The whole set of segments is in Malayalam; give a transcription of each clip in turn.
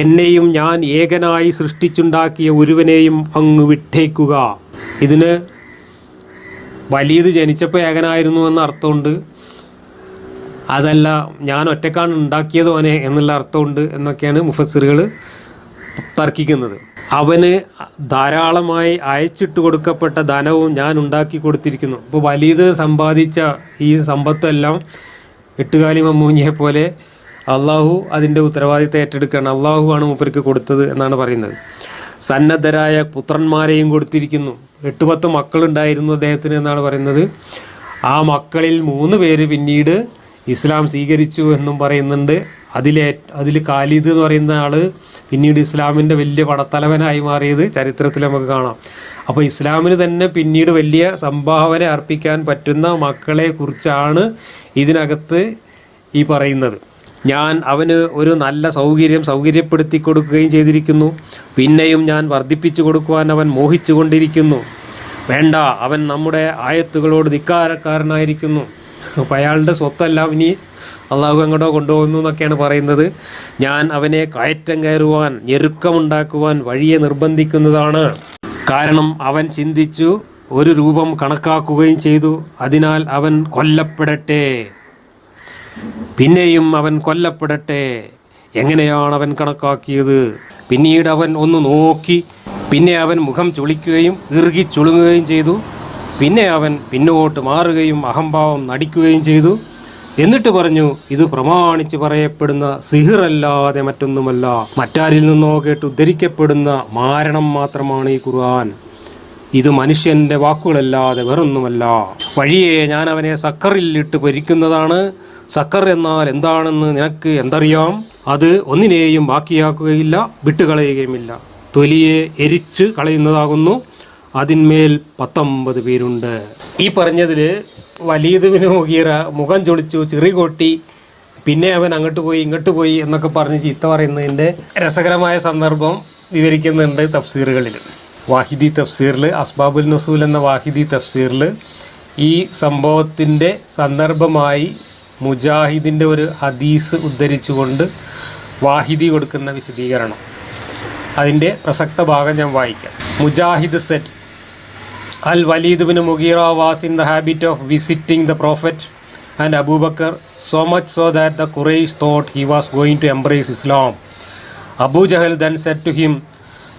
എന്നെയും ഞാൻ ഏകനായി സൃഷ്ടിച്ചുണ്ടാക്കിയ ഒരുവനെയും അങ്ങ് വിട്ടേക്കുക. ഇതിന് വലിയത് ജനിച്ചപ്പോൾ ഏകനായിരുന്നു എന്ന അർത്ഥമുണ്ട്. അതല്ല ഞാൻ ഒറ്റക്കാണ് ഉണ്ടാക്കിയത് അവനെ എന്നുള്ള അർത്ഥമുണ്ട് എന്നൊക്കെയാണ് മുഫസ്സിറുകൾ തർക്കിക്കുന്നത്. അവന് ധാരാളമായി അയച്ചിട്ട് കൊടുക്കപ്പെട്ട ധനവും ഞാൻ ഉണ്ടാക്കി കൊടുത്തിരിക്കുന്നു. ഇപ്പോൾ വലിയത് സമ്പാദിച്ച ഈ സമ്പത്തെല്ലാം എട്ടുകാലി മമ്മൂഞ്ഞിയെ പോലെ അള്ളാഹു അതിന്റെ ഉത്തരവാദിത്തം ഏറ്റെടുക്കുകയാണ്. അള്ളാഹു ആണ് മൂപ്പർക്ക് കൊടുത്തത് എന്നാണ് പറയുന്നത്. സന്നദ്ധരായ പുത്രന്മാരെയും കൊടുത്തിരിക്കുന്നു. എട്ട് പത്ത് മക്കളുണ്ടായിരുന്നു അദ്ദേഹത്തിന് എന്നാണ് പറയുന്നത്. ആ മക്കളിൽ മൂന്ന് പേര് പിന്നീട് ഇസ്ലാം സ്വീകരിച്ചു എന്നും പറയുന്നുണ്ട്. അതിലെ അതിൽ ഖാലിദ് എന്ന് പറയുന്ന ആൾ പിന്നീട് ഇസ്ലാമിന്റെ വലിയ പടത്തലവനായി മാറിയത് ചരിത്രത്തിൽ നമുക്ക് കാണാം. അപ്പോൾ ഇസ്ലാമിന് തന്നെ പിന്നീട് വലിയ സംഭാവന അർപ്പിക്കാൻ പറ്റുന്ന മക്കളെ കുറിച്ചാണ് ഇതിനകത്ത് ഈ പറയുന്നത്. ഞാൻ അവന് ഒരു നല്ല സൗകര്യം സൗകര്യപ്പെടുത്തി കൊടുക്കുകയും ചെയ്തിരിക്കുന്നു. പിന്നെയും ഞാൻ വർദ്ധിപ്പിച്ചു കൊടുക്കുവാൻ അവൻ മോഹിച്ചുകൊണ്ടിരിക്കുന്നു. വേണ്ട അവൻ നമ്മുടെ ആയത്തുകളോട് ധിക്കാരക്കാരനായിരിക്കുന്നു. അപ്പോൾ അയാളുടെ സ്വത്തെല്ലാം ഇനി അള്ളാഹു അങ്ങോട്ടോ കൊണ്ടുപോകുന്നു എന്നൊക്കെയാണ് പറയുന്നത്. ഞാൻ അവനെ കയറ്റം കയറുവാൻ ഞെരുക്കമുണ്ടാക്കുവാൻ വഴിയെ നിർബന്ധിക്കുന്നതാണ്. കാരണം അവൻ ചിന്തിച്ചു ഒരു രൂപം കണക്കാക്കുകയും ചെയ്തു. അതിനാൽ അവൻ കൊല്ലപ്പെടട്ടെ. പിന്നെയും അവൻ കൊല്ലപ്പെടട്ടെ. എങ്ങനെയാണ് അവൻ കണക്കാക്കിയത്? പിന്നീട് അവൻ ഒന്ന് നോക്കി. പിന്നെ അവൻ മുഖം ചുളിക്കുകയും ഇറുകി ചുളുങ്ങുകയും ചെയ്തു. പിന്നെ അവൻ പിന്നോട്ട് മാറുകയും അഹംഭാവം നടിക്കുകയും ചെയ്തു. എന്നിട്ട് പറഞ്ഞു ഇത് പ്രമാണിച്ച് പറയപ്പെടുന്ന സിഹിറല്ലാതെ മറ്റൊന്നുമല്ല. മറ്റാരിൽ നിന്നോ കേട്ട് ഉദ്ധരിക്കപ്പെടുന്ന മാരണം മാത്രമാണ് ഈ ഖുർആൻ. ഇത് മനുഷ്യന്റെ വാക്കുകളല്ലാതെ വേറൊന്നുമല്ല. വഴിയെ ഞാൻ അവനെ സക്കറിലിട്ട് പൊരിക്കുന്നതാണ്. സക്കർ എന്നാൽ എന്താണെന്ന് നിനക്ക് എന്തറിയാം? അത് ഒന്നിനെയും ബാക്കിയാക്കുകയില്ല വിട്ടുകളയുകയുമില്ല. തൊലിയെ എരിച്ച് കളയുന്നതാകുന്നു. അതിന്മേൽ പത്തൊമ്പത് പേരുണ്ട്. ഈ പറഞ്ഞതിൽ വലീദുവിന് മുഖീറ മുഖം ചൊളിച്ചു ചെറി കൊട്ടി പിന്നെ അവൻ അങ്ങോട്ട് പോയി ഇങ്ങോട്ട് പോയി എന്നൊക്കെ പറഞ്ഞ് ചീത്ത പറയുന്നതിന്റെ രസകരമായ സന്ദർഭം വിവരിക്കുന്നുണ്ട് തഫ്സീറുകളിൽ വാഹിദി തഫ്സീറിൽ അസ്ബാബുൽ നസൂൽ എന്ന വാഹിദി തഫ്സീറിൽ ഈ സംഭവത്തിന്റെ സന്ദർഭമായി മുജാഹിദിന്റെ ഒരു ഹദീസ് ഉദ്ധരിച്ചുകൊണ്ട് വാഹിദി കൊടുക്കുന്ന വിശദീകരണം. അതിന്റെ പ്രസക്ത ഭാഗം ഞാൻ വായിക്കാം. Mujahid said. Al Walid bin Mughira was in the habit of visiting the prophet and Abu Bakr so much so that the Quraysh thought he was going to embrace Islam. Abu Jahl then said to him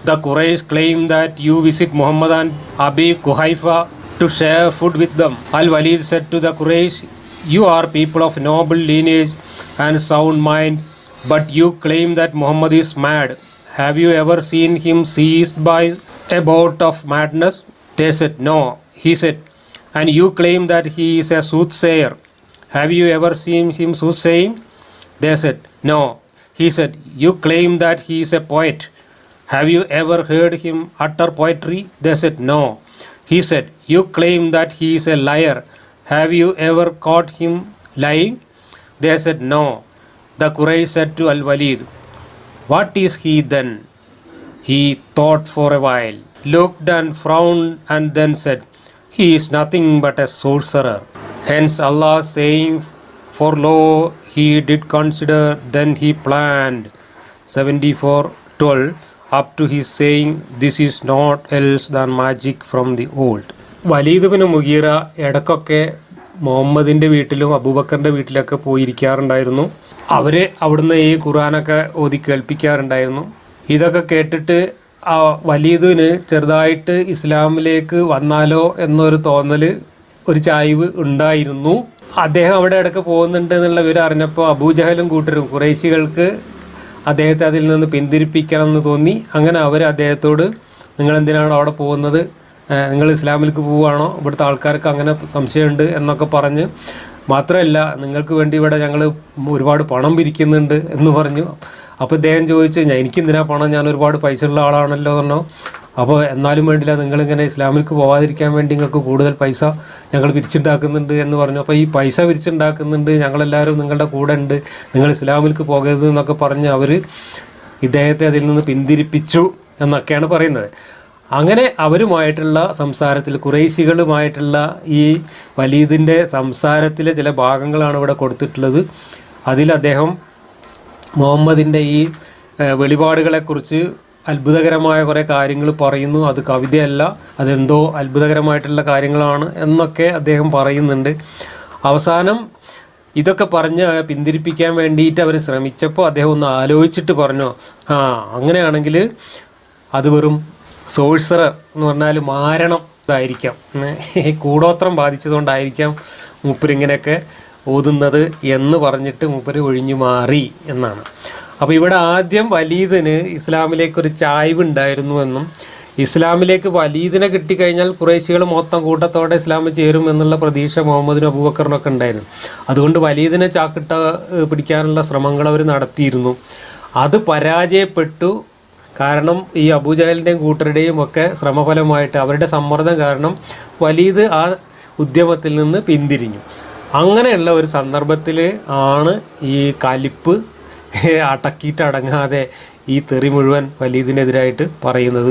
the Quraysh claim that you visit Muhammad and Abi Quhafa to share food with them. Al Walid said to the Quraysh You are people of noble lineage and sound mind, but you claim that Muhammad is mad. Have you ever seen him seized by a bout of madness? They said, No. He said, And you claim that he is a soothsayer. Have you ever seen him soothsaying? They said, No. He said, You claim that he is a poet. Have you ever heard him utter poetry? They said, No. He said, You claim that he is a liar. Have you ever caught him lying? They said, No. The Quraysh said to Al Walid, What is he then? He thought for a while, looked and frowned, and then said, He is nothing but a sorcerer. Hence Allah saying, For lo, he did consider, then he planned. 74 12 up to his saying, This is not else than magic from the old. Walid പിന്നെ മുഗീറ ഇടക്കൊക്കെ മുഹമ്മദിന്റെ വീട്ടിലും അബൂബക്കറിന്റെ വീട്ടിലൊക്കെ പോയിരിക്കാറുണ്ടായിരുന്നു. അവർ അവിടുന്ന് ഈ ഖുറാനൊക്കെ ഓതി കേൾപ്പിക്കാറുണ്ടായിരുന്നു. ഇതൊക്കെ കേട്ടിട്ട് ആ വലീദിന് ചെറുതായിട്ട് ഇസ്ലാമിലേക്ക് വന്നാലോ എന്നൊരു തോന്നൽ ഒരു ചായ്വ് ഉണ്ടായിരുന്നു. അദ്ദേഹം അവിടെ ഇടയ്ക്ക് പോകുന്നുണ്ട് എന്നുള്ള വിവരം അറിഞ്ഞപ്പോൾ അബൂജഹലും കൂട്ടരും കുറേശികൾക്ക് അദ്ദേഹത്തെ അതിൽ നിന്ന് പിന്തിരിപ്പിക്കണം എന്ന് തോന്നി. അങ്ങനെ അവർ അദ്ദേഹത്തോട് നിങ്ങൾ എന്തിനാണ് അവിടെ പോകുന്നത്? നിങ്ങൾ ഇസ്ലാമിലേക്ക് പോവുകയാണോ? ഇവിടുത്തെ ആൾക്കാർക്ക് അങ്ങനെ സംശയമുണ്ട് എന്നൊക്കെ പറഞ്ഞ് മാത്രമല്ല നിങ്ങൾക്ക് വേണ്ടി ഇവിടെ ഞങ്ങൾ ഒരുപാട് പണം പിരിക്കുന്നുണ്ട് എന്ന് പറഞ്ഞു. അപ്പോൾ ഇദ്ദേഹം ചോദിച്ചു ഞാൻ എനിക്കെന്തിനാ പണം? ഞാൻ ഒരുപാട് പൈസ ഉള്ള ആളാണല്ലോ എന്ന് അപ്പോൾ എന്നാലും വേണ്ടില്ല നിങ്ങളിങ്ങനെ ഇസ്ലാമിലേക്ക് പോവാതിരിക്കാൻ വേണ്ടി നിങ്ങൾക്ക് കൂടുതൽ പൈസ ഞങ്ങൾ പിരിച്ചുണ്ടാക്കുന്നുണ്ട് എന്ന് പറഞ്ഞു. അപ്പോൾ ഈ പൈസ പിരിച്ചുണ്ടാക്കുന്നുണ്ട് ഞങ്ങളെല്ലാവരും നിങ്ങളുടെ കൂടെ ഉണ്ട് നിങ്ങൾ ഇസ്ലാമിലേക്ക് പോകരുത് എന്നൊക്കെ പറഞ്ഞ് അവർ ഇദ്ദേഹത്തെ അതിൽ നിന്ന് പിന്തിരിപ്പിച്ചു എന്നൊക്കെയാണ് പറയുന്നത്. അങ്ങനെ അവരുമായിട്ടുള്ള സംസാരത്തിൽ കുറേശികളുമായിട്ടുള്ള ഈ വലീദിന്റെ സംസാരത്തിലെ ചില ഭാഗങ്ങളാണ് ഇവിടെ കൊടുത്തിട്ടുള്ളത്. അതിൽ അദ്ദേഹം മുഹമ്മദിന്റെ ഈ വെളിപാടുകളെക്കുറിച്ച് അത്ഭുതകരമായ കുറേ കാര്യങ്ങൾ പറയുന്നു. അത് കവിതയല്ല അതെന്തോ അത്ഭുതകരമായിട്ടുള്ള കാര്യങ്ങളാണ് എന്നൊക്കെ അദ്ദേഹം പറയുന്നുണ്ട്. അവസാനം ഇതൊക്കെ പറഞ്ഞ് പിന്തിരിപ്പിക്കാൻ വേണ്ടിയിട്ട് അവർ ശ്രമിച്ചപ്പോൾ അദ്ദേഹം ഒന്ന് ആലോചിച്ചിട്ട് പറഞ്ഞു ആ അങ്ങനെയാണെങ്കിൽ അത് വെറും സോഴ്സറർ എന്ന് പറഞ്ഞാൽ മാരണം ഇതായിരിക്കാം. കൂടോത്രം ബാധിച്ചതുകൊണ്ടായിരിക്കാം മൂപ്പരിങ്ങനെയൊക്കെ ഓതുന്നത് എന്ന് പറഞ്ഞിട്ട് മൂപ്പര് ഒഴിഞ്ഞു മാറി എന്നാണ്. അപ്പോൾ ഇവിടെ ആദ്യം വലീദിന് ഇസ്ലാമിലേക്കൊരു ചായ്വ് ഉണ്ടായിരുന്നു എന്നും ഇസ്ലാമിലേക്ക് വലീദിനെ കിട്ടിക്കഴിഞ്ഞാൽ കുറേശികൾ മൊത്തം കൂട്ടത്തോടെ ഇസ്ലാമിൽ ചേരും എന്നുള്ള പ്രതീക്ഷ മുഹമ്മദിനും അബൂബക്കറിനൊക്കെ ഉണ്ടായിരുന്നു. അതുകൊണ്ട് വലീദിനെ ചാക്കിട്ട പിടിക്കാനുള്ള ശ്രമങ്ങൾ അവർ നടത്തിയിരുന്നു. അത് പരാജയപ്പെട്ടു. കാരണം ഈ അബൂജഹലിന്റെയും കൂട്ടരുടെയും ഒക്കെ ശ്രമഫലമായിട്ട് അവരുടെ സമ്മർദ്ദം കാരണം വലീദ് ആ ഉദ്യമത്തിൽ നിന്ന് പിന്തിരിഞ്ഞു. അങ്ങനെയുള്ള ഒരു സന്ദർഭത്തിൽ ആണ് ഈ കലിപ്പ് അടക്കിയിട്ടടങ്ങാതെ ഈ തെറി മുഴുവൻ വലീദിനെതിരായിട്ട് പറയുന്നത്.